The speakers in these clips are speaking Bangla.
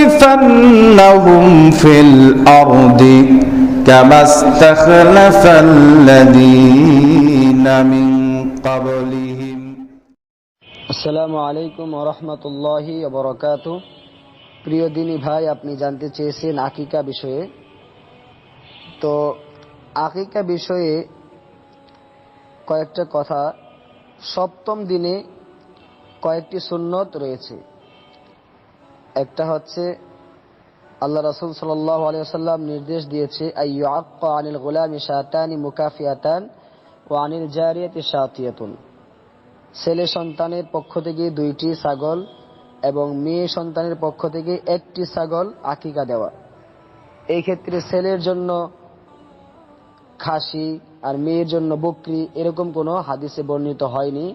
ليستخلفنهم في الأرض كما استخلف الذين من قبلهم আসসালামু আলাইকুম ওরহমতুল্লাহি বরকাত প্রিয় দিনী ভাই আপনি জানতে চেয়েছেন আকিকা বিষয়ে তো আকিকা বিষয়ে কয়েকটা কথা সপ্তম দিনে কয়েকটি সুন্নত রয়েছে একটা হচ্ছে, আল্লাহ রসুল সাল্লাহ নির্দেশ দিয়েছে আনিল গোলামি শাতানি মুকাফিয়াতান ও আনিল জারিয়াতি ছেলে সন্তানের পক্ষ থেকে দুইটি ছাগল এবং মেয়ে সন্তানের পক্ষ থেকে একটি ছাগল আকিকা দেওয়া। এই ক্ষেত্রে ছেলের জন্য খাসি আর মেয়ের জন্য বকরি এরকম কোনো হাদিসে বর্ণিত হয়নি।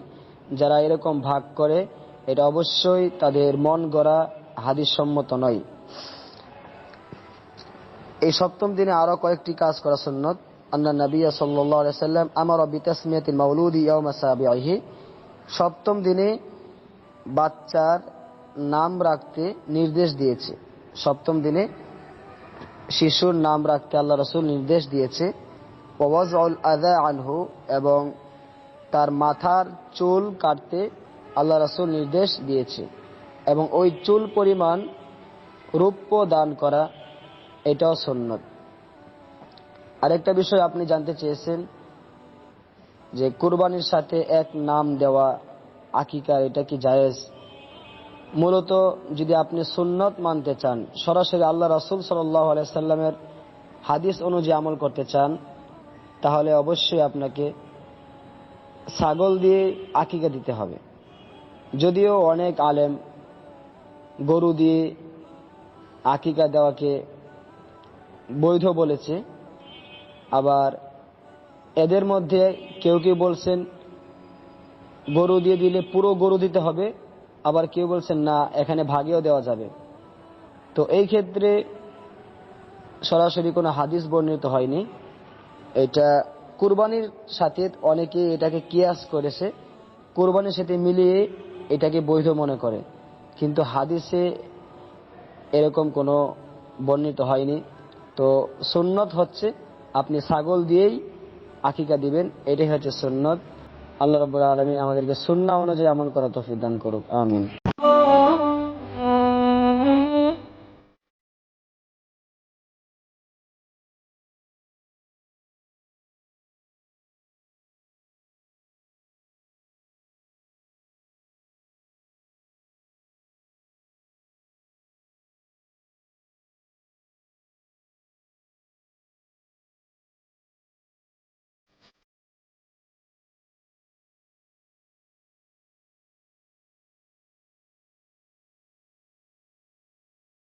যারা এরকম ভাগ করে, এটা অবশ্যই তাদের মন গড়া হাদিস সম্মত নয়। এই সপ্তম দিনে আরও কয়েকটি কাজ করা সুন্নত। আন্না নবিয়া সাল্লাম আমার বিতাসমিয়াতিল মাউলুদি ইয়াউমা সাবিহি সপ্তম দিনে বাচ্চার নাম রাখতে নির্দেশ দিয়েছে। সপ্তম দিনে শিশুর নাম রাখতে আল্লাহ রসুল নির্দেশ দিয়েছে। আদা আনহু এবং তার মাথার চুল কাটতে আল্লাহ রসুল নির্দেশ দিয়েছে। এবং ওই চুল পরিমাণ রূপ্য দান করা, এটাও সন্ন্যত আরেকটা বিষয় আপনি জানতে চেয়েছেন যে কুরবানির সাথে এক নাম দেওয়া আকিকার, এটা কি জায়েজ? মূলত যদি আপনি সুন্নত মানতে চান, সরাসরি আল্লাহ রাসুল সাল্লামের হাদিস অনুযায়ী আমল করতে চান, তাহলে অবশ্যই আপনাকে ছাগল দিয়ে আকিকা দিতে হবে। যদিও অনেক আলেম গরু দিয়ে আকিকা দেওয়াকে বৈধ বলেছে। আবার এদের মধ্যে কেউ কেউ বলছেন, গরু দিয়ে দিলে পুরো গরু দিতে হবে। আবার কেউ বলছেন, না, এখানে ভাগেও দেওয়া যাবে। তো এই ক্ষেত্রে সরাসরি কোনো হাদিস বর্ণিত হয়নি। এটা কুরবানির সাথে অনেকে এটাকে কিয়াস করেছে। কুরবানির সাথে মিলিয়ে এটাকে বৈধ মনে করে। কিন্তু হাদিসে এরকম কোনো বর্ণিত হয়নি। তো সুন্নত হচ্ছে, আপনি ছাগল দিয়েই আকিকা দিবেন, এটাই হচ্ছে সুন্নত। আল্লাহ রবুল্লা আলমী আমাদেরকে সুন্না অনুযায়ী আমল করা তফিক দান করুক, আমিন।